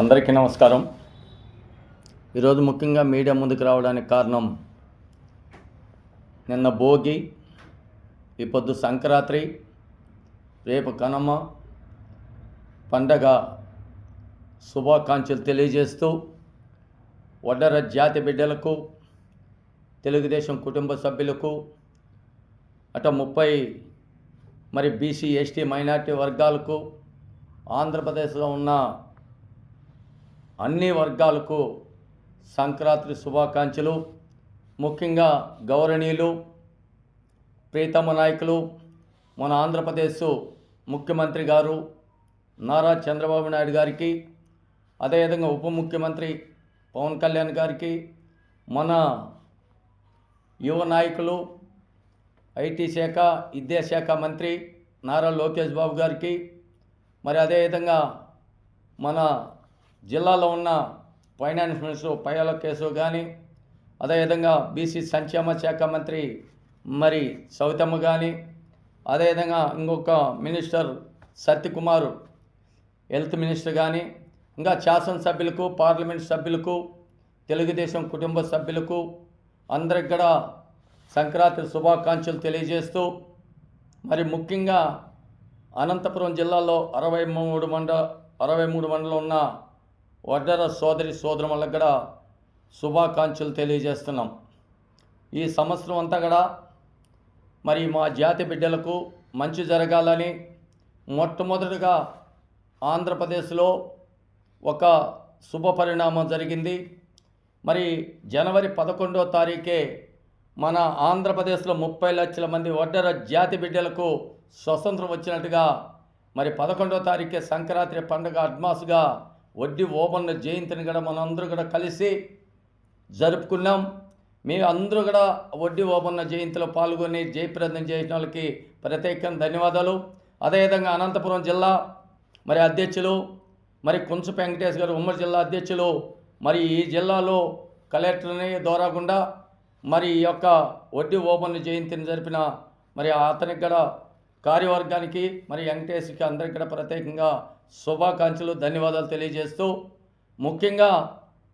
అందరికీ నమస్కారం. ఈరోజు ముఖ్యంగా మీడియా ముందుకు రావడానికి కారణం నిన్న భోగి ఈ పొద్దు సంక్రాంతి రేపు కనమ పండగ శుభాకాంక్షలు తెలియజేస్తూ వడ్డర జాతి బిడ్డలకు తెలుగుదేశం కుటుంబ సభ్యులకు అట ముప్పై మరి బీసీ ఎస్టీ మైనార్టీ వర్గాలకు ఆంధ్రప్రదేశ్లో ఉన్న అన్ని వర్గాలకు సంక్రాంతి శుభాకాంక్షలు. ముఖ్యంగా గౌరవనీయులు ప్రీతమ నాయకులు మన ఆంధ్రప్రదేశ్ ముఖ్యమంత్రి గారు నారా చంద్రబాబు నాయుడు గారికి అదేవిధంగా ఉప ముఖ్యమంత్రి పవన్ కళ్యాణ్ గారికి మన యువ నాయకులు ఐటీ శాఖ విద్యాశాఖ మంత్రి నారా లోకేష్ బాబు గారికి మరి అదేవిధంగా మన జిల్లాలో ఉన్న ఫైనాన్స్ మినిస్టర్ పయ్యాల కేశవ్ కానీ అదేవిధంగా బీసీ సంక్షేమ శాఖ మంత్రి మరి సవితమ్మ కానీ అదేవిధంగా ఇంకొక మినిస్టర్ సత్యకుమార్ హెల్త్ మినిస్టర్ కానీ ఇంకా శాసనసభ్యులకు పార్లమెంట్ సభ్యులకు తెలుగుదేశం కుటుంబ సభ్యులకు అందరికి కూడా సంక్రాంతి శుభాకాంక్షలు తెలియజేస్తూ మరి ముఖ్యంగా అనంతపురం జిల్లాలో అరవై మూడు మండల అరవై మూడు మండలం ఉన్న వడ్డర సోదరి సోదరులకు కూడా శుభాకాంక్షలు తెలియజేస్తున్నాం. ఈ సంవత్సరం అంతా కూడా మరి మా జాతి బిడ్డలకు మంచి జరగాలని మొట్టమొదటిగా ఆంధ్రప్రదేశ్లో ఒక శుభ పరిణామం జరిగింది. మరి జనవరి పదకొండో తారీఖే మన ఆంధ్రప్రదేశ్లో ముప్పై లక్షల మంది ఒడ్డర జాతి బిడ్డలకు స్వతంత్రం వచ్చినట్టుగా మరి పదకొండో తారీఖే సంక్రాంతి పండుగ అడ్మాసుగా వడ్డీ ఓబన్న జయంతిని కూడా మనందరూ కూడా కలిసి జరుపుకున్నాం. మేము అందరూ కూడా వడ్డీ ఓపెన్న జయంతిలో పాల్గొని జయప్రదం చేసిన వాళ్ళకి ప్రత్యేకంగా ధన్యవాదాలు. అదేవిధంగా అనంతపురం జిల్లా మరి అధ్యక్షులు మరి కుంచు వెంకటేష్ గారు ఉమ్మడి జిల్లా అధ్యక్షులు మరి ఈ జిల్లాలో కలెక్టర్ని దోరాకుండా మరి ఈ యొక్క వడ్డీ ఓపెన్ జయంతిని జరిపిన మరి అతనికి కూడా కార్యవర్గానికి మరి వెంకటేష్కి అందరికి కూడా ప్రత్యేకంగా శుభాకాంక్షలు ధన్యవాదాలు తెలియజేస్తూ ముఖ్యంగా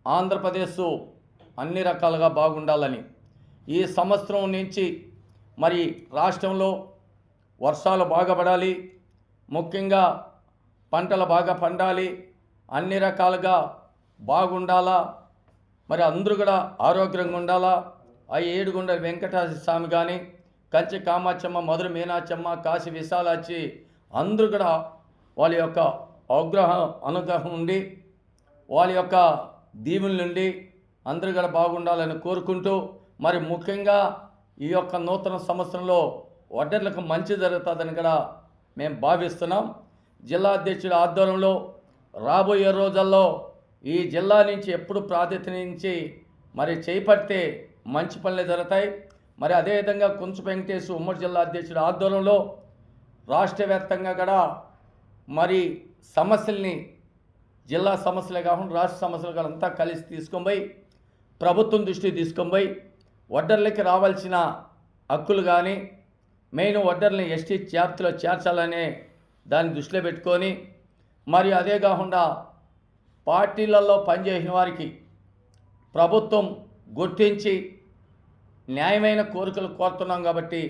ఆంధ్రప్రదేశ్ అన్ని రకాలుగా బాగుండాలని ఈ సంవత్సరం నుంచి మరి రాష్ట్రంలో వర్షాలు బాగా పడాలి ముఖ్యంగా పంటలు బాగా పండాలి అన్ని రకాలుగా బాగుండాలా మరి అందరూ కూడా ఆరోగ్యంగా ఉండాలా ఆ ఏడుగుండ వెంకటేశ్వర స్వామి కానీ కంచి కామాక్షమ్మ మధుర మీనాచమ్మ కాశీ విశాలాచి అందరూ కూడా వాళ్ళ యొక్క అనుగ్రహం అనుగ్రహం ఉండి వాళ్ళ యొక్క దీవుల నుండి అందరూ కూడా బాగుండాలని కోరుకుంటూ మరి ముఖ్యంగా ఈ యొక్క నూతన సంవత్సరంలో వడ్డర్లకు మంచి జరుగుతుందని కూడా మేము భావిస్తున్నాం. జిల్లా అధ్యక్షుడి ఆధ్వర్యంలో రాబోయే రోజుల్లో ఈ జిల్లా నుంచి ఎప్పుడు ప్రాధాన్యత నుంచి మరి చేపడితే మంచి పనులు జరుగుతాయి. మరి అదేవిధంగా కుంచు వెంకటేశ్ ఉమ్మడి జిల్లా అధ్యక్షుడి ఆధ్వర్యంలో రాష్ట్ర వ్యాప్తంగా కూడా మరి సమస్యల్ని జిల్లా సమస్యలే కాకుండా రాష్ట్ర సమస్యలు అంతా కలిసి తీసుకొని పోయి ప్రభుత్వం దృష్టికి తీసుకొని పోయి వడ్డర్లకి రావాల్సిన హక్కులు కానీ మెయిన్ వడ్డర్ని ఎస్టీ జాబితాలో చేర్చాలనే దాన్ని దృష్టిలో పెట్టుకొని మరి అదే కాకుండా పార్టీలలో పనిచేసిన వారికి ప్రభుత్వం గుర్తించి న్యాయమైన కోరికలు కోరుతున్నాం కాబట్టి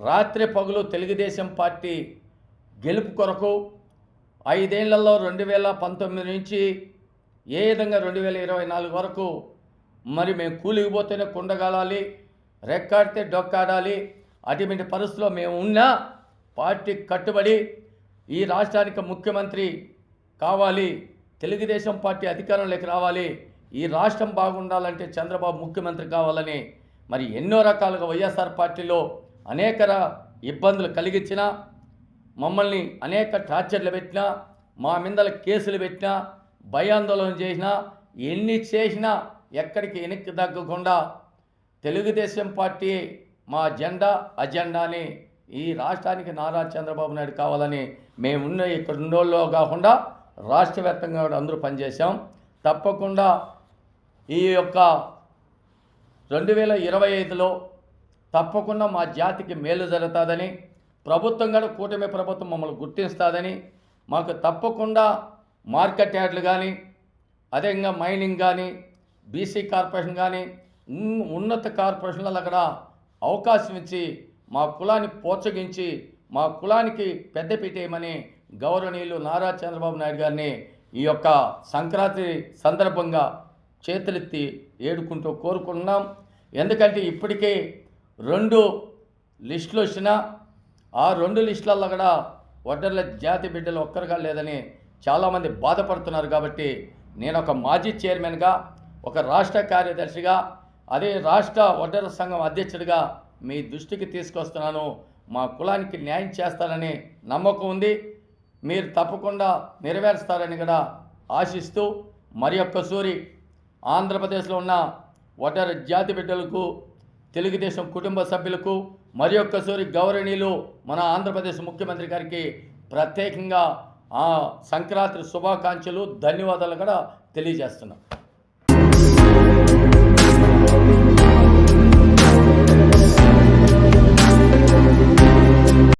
రాత్రి పగులు తెలుగుదేశం పార్టీ గెలుపు కొరకు ఐదేళ్ళలో రెండు వేల పంతొమ్మిది నుంచి ఏ విధంగా రెండు వేల ఇరవై నాలుగు వరకు మరి మేము కూలికి పోతేనే కుండగాలాలి రెక్కాడితే డొక్కాడాలి అటువంటి పరిస్థితిలో మేము ఉన్నా పార్టీ కట్టుబడి ఈ రాష్ట్రానికి ముఖ్యమంత్రి కావాలి తెలుగుదేశం పార్టీ అధికారంలోకి రావాలి ఈ రాష్ట్రం బాగుండాలంటే చంద్రబాబు ముఖ్యమంత్రి కావాలని మరి ఎన్నో రకాలుగా వైఎస్ఆర్ పార్టీలో అనేక ఇబ్బందులు కలిగించినా మమ్మల్ని అనేక టార్చర్లు పెట్టినా మా మిందల కేసులు పెట్టినా భయాందోళన చేసినా ఎన్ని చేసినా ఎక్కడికి వెనక్కి తగ్గకుండా తెలుగుదేశం పార్టీ మా జెండా అజెండాని ఈ రాష్ట్రానికి నారా చంద్రబాబు నాయుడు కావాలని మేమున్న ఇక్కడ ఉన్నోళ్ళు కాకుండా రాష్ట్ర వ్యాప్తంగా కూడా అందరూ పనిచేశాం. తప్పకుండా ఈ యొక్క రెండు వేల ఇరవై ఐదులో తప్పకుండా మా జాతికి మేలు జరుగుతుందని ప్రభుత్వం కూడా కూటమి ప్రభుత్వం మమ్మల్ని గుర్తిస్తుందని మాకు తప్పకుండా మార్కెట్ యార్డ్లు కానీ అదేవిధంగా మైనింగ్ కానీ బీసీ కార్పొరేషన్ కానీ ఉన్నత కార్పొరేషన్లలో కూడా అవకాశం ఇచ్చి మా కులాన్ని ప్రోత్సహించి మా కులానికి పెద్దపీట వేయమని గౌరవనీయులు నారా చంద్రబాబు నాయుడు గారిని ఈ యొక్క సంక్రాంతి సందర్భంగా చేతులెత్తి ఏడుకుంటూ కోరుకుంటున్నాం. ఎందుకంటే ఇప్పటికే రెండు లిస్టులు వచ్చినా ఆ రెండు లిస్టులలో కూడా ఒడ్డర్ల జాతి బిడ్డలు ఒక్కరుగా లేదని చాలామంది బాధపడుతున్నారు కాబట్టి నేను ఒక మాజీ చైర్మన్గా ఒక రాష్ట్ర కార్యదర్శిగా అదే రాష్ట్ర ఒడ్డర్ల సంఘం అధ్యక్షుడిగా మీ దృష్టికి తీసుకొస్తున్నాను. మా కులానికి న్యాయం చేస్తారని నమ్మకం ఉంది. మీరు తప్పకుండా నెరవేరుస్తారని కూడా ఆశిస్తూ మరి ఒక్కసూరి ఆంధ్రప్రదేశ్లో ఉన్న ఒడ్డర జాతి బిడ్డలకు తెలుగుదేశం కుటుంబ సభ్యులకు మరి ఒక్కసారి గౌరవనీయులు మన ఆంధ్రప్రదేశ్ ముఖ్యమంత్రి గారికి ప్రత్యేకంగా ఆ సంక్రాంతి శుభాకాంక్షలు ధన్యవాదాలు కూడా తెలియజేస్తున్నాం.